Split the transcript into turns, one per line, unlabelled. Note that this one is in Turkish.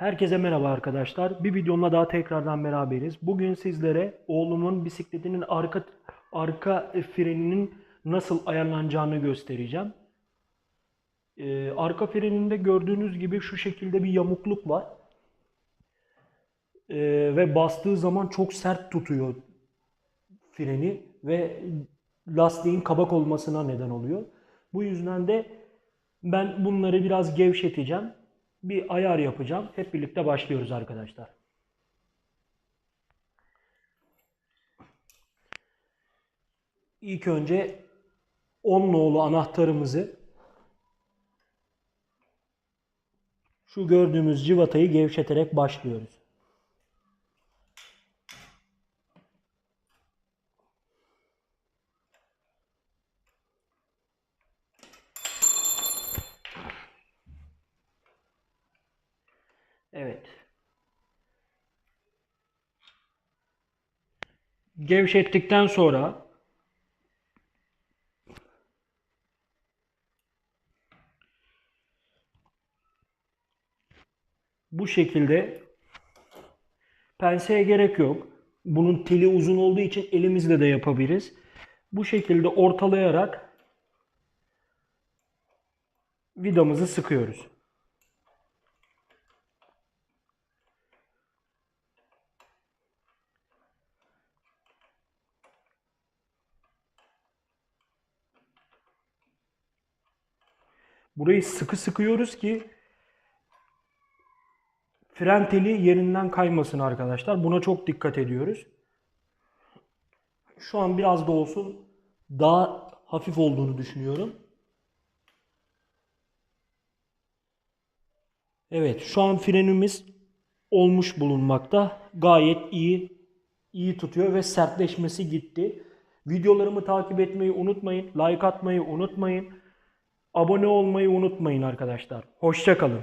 Herkese merhaba arkadaşlar. Bir videomla daha tekrardan beraberiz. Bugün sizlere oğlumun bisikletinin arka arka freninin nasıl ayarlanacağını göstereceğim. Ee, arka freninde gördüğünüz gibi şu şekilde bir yamukluk var. Ee, ve bastığı zaman çok sert tutuyor freni ve lastiğin kabak olmasına neden oluyor. Bu yüzden de ben bunları biraz gevşeteceğim. Bir ayar yapacağım. Hep birlikte başlıyoruz arkadaşlar. İlk önce 10 nolu anahtarımızı şu gördüğümüz civatayı gevşeterek başlıyoruz. Evet. Gevşettikten sonra bu şekilde penseye gerek yok. Bunun teli uzun olduğu için elimizle de yapabiliriz. Bu şekilde ortalayarak vidamızı sıkıyoruz. Burayı sıkı sıkıyoruz ki fren teli yerinden kaymasın arkadaşlar. Buna çok dikkat ediyoruz. Şu an biraz da olsun daha hafif olduğunu düşünüyorum. Evet, şu an frenimiz olmuş bulunmakta. Gayet iyi iyi tutuyor ve sertleşmesi gitti. Videolarımı takip etmeyi unutmayın. Like atmayı unutmayın. Abone olmayı unutmayın arkadaşlar. Hoşça kalın.